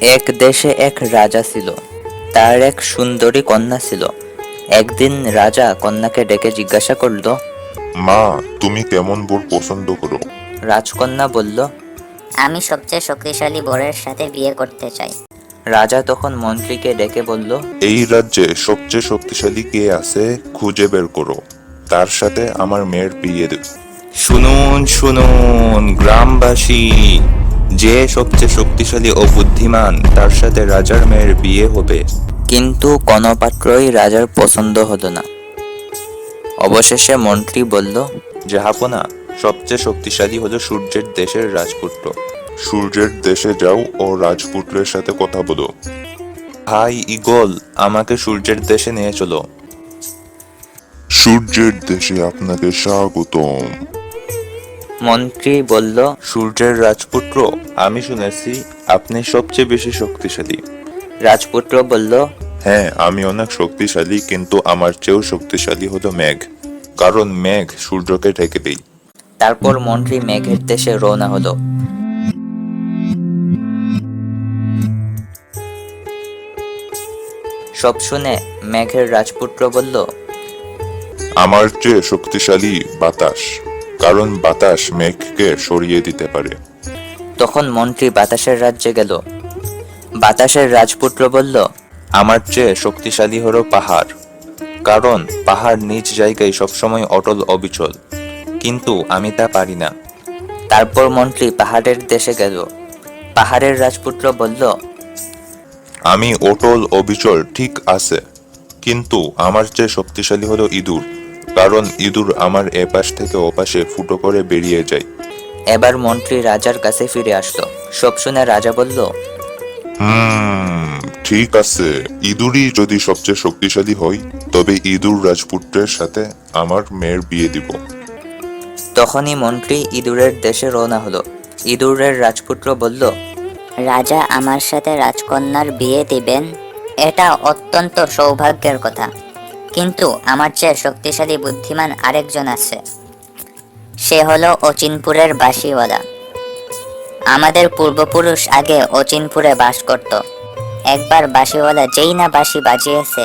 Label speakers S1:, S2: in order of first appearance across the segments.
S1: দেশে এক রাজা ছিল। তার এক সুন্দরী কন্যা ছিল। একদিন রাজা কন্যাকে ডেকে জিজ্ঞাসা করল
S2: মা তুমি কেমন বর পছন্দ করো?
S1: রাজকন্যা বলল
S3: আমি সবচেয়ে শক্তিশালী বরের সাথে বিয়ে করতে চাই।
S1: রাজা তখন মন্ত্রীকে ডেকে বলল
S2: এই রাজ্যে সবচেয়ে শক্তিশালী কে আছে খুঁজে বের করো। তার সাথে আমার মেয়ের বিয়ে দেব।
S4: শুনুন শুনুন গ্রামবাসী যে সবচেয়ে শক্তিশালী ও বুদ্ধিমান তার সাথে রাজার মেয়ের বিয়ে হবে।
S1: কিন্তু কোনো পাত্রই রাজার পছন্দ হলো না। অবশেষে মন্ত্রী বলল
S4: জাহাপনা সবচেয়ে শক্তিশালী হলো সূর্যের দেশের রাজপুত্র।
S2: সূর্যের দেশে যাও ও রাজপুত্রের সাথে কথা বলো।
S4: ভাই ইগল আমাকে সূর্যের দেশে নিয়ে চলো।
S2: সূর্যের দেশে আপনাকে স্বাগতম।
S1: মন্ত্রী বলল
S4: সূর্যের রাজপুত্র আমি শুনেছি আপনি সবচেয়ে বেশি শক্তিশালী।
S1: রাজপুত্র বলল
S2: হ্যাঁ আমি অনেক শক্তিশালী কিন্তু আমার চেয়েও শক্তিশালী হলো মেঘ কারণ মেঘ সূর্যকে ঢেকে দেই
S1: তারপর মন্ত্রী মেঘের দেশে রওনা হলো। সব শুনে মেঘের রাজপুত্র বলল
S2: আমার চেয়ে শক্তিশালী বাতাস। কারণ বাতাস মেঘকে সরিয়ে দিতে পারে।
S1: তখন মন্ত্রী বাতাসের রাজ্যে গেল। বাতাসের রাজপুত্র বলল
S4: আমার চেয়ে শক্তিশালী হলো পাহাড় কারণ পাহাড় নিজ জায়গায় সবসময় অটল অবিচল কিন্তু আমি তা পারি না।
S1: তারপর মন্ত্রী পাহাড়ের দেশে গেল। পাহাড়ের রাজপুত্র বলল
S2: আমি অটল অবিচল ঠিক আছে কিন্তু আমার চেয়ে শক্তিশালী হলো ইঁদুর কারণ ইঁদুর আমার এপাশ থেকে ওপাশে ফুটো করে বেরিয়ে যায়।
S1: এবার মন্ত্রী রাজার কাছে ফিরে আসলো। সব শুনে রাজা বলল
S2: হুম ঠিক আছে। ইঁদুরই যদি সবচেয়ে শক্তিশালী হয় তবে ইঁদুর রাজপুত্রের সাথে আমার মেয়ের বিয়ে দিব।
S1: তখনই মন্ত্রী ইঁদুরের দেশে রওনা হলো। ইঁদুরের রাজপুত্র বলল
S3: রাজা আমার সাথে রাজকন্যার বিয়ে দিবেন এটা অত্যন্ত সৌভাগ্যের কথা। কিন্তু আমার চেয়ে শক্তিশালী বুদ্ধিমান আরেকজন আছে। সে হলো অচিনপুরের বাসিওয়ালা আমাদের পূর্বপুরুষ আগে অচিনপুরে বাস করত। একবার বাসিওয়ালা যেই না বাঁশি বাজিয়েছে,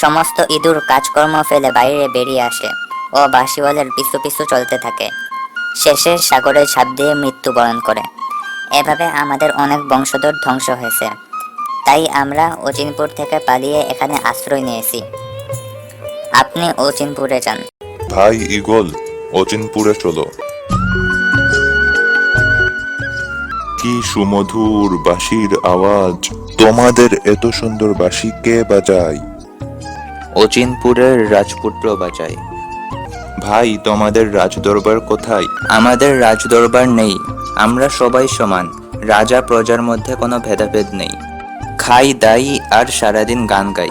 S3: সমস্ত ইঁদুর কাজকর্ম ফেলে বাইরে বেরিয়ে আসে ও বাঁশিওয়ালার পিছু পিছু চলতে থাকে। শেষে সাগরে ছাপ দিয়ে মৃত্যুবরণ করে। এভাবে আমাদের অনেক বংশধর ধ্বংস হয়েছে। তাই আমরা অচিনপুর থেকে পালিয়ে এখানে আশ্রয় নিয়েছি। আপনি অচিনপুরে যান।
S2: ভাই ইগল অচিনপুরে চলো। কি সুমধুর বাঁশির আওয়াজ তোমাদের এত সুন্দর বাঁশি কে বাজায়?
S1: অচিনপুরের রাজপুত্র বাজায়।
S4: ভাই তোমাদের রাজদরবার কোথায়?
S1: আমাদের রাজদরবার নেই আমরা সবাই সমান রাজা প্রজার মধ্যে কোনো ভেদাভেদ নেই। খাই দাই আর সারাদিন গান গাই।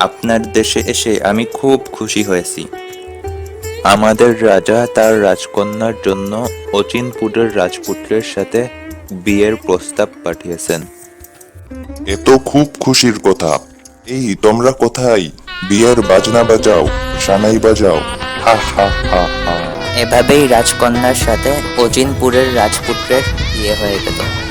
S4: আপনার দেশে এসে আমি খুব খুশি হয়েছি। আমাদের রাজা তার রাজকন্যার জন্য অচিনপুরের রাজপুত্রের সাথে বিয়ের প্রস্তাব পাঠিয়েছেন।
S2: এ তো খুব খুশির কথা। এই তোমরা কোথায়? বিয়ের বাজনা বাজাও সানাই বাজাও। হা হা হা হা।
S1: এভাবেই রাজকন্যার সাথে অচিনপুরের রাজপুত্রের বিয়ে হয়ে গেল।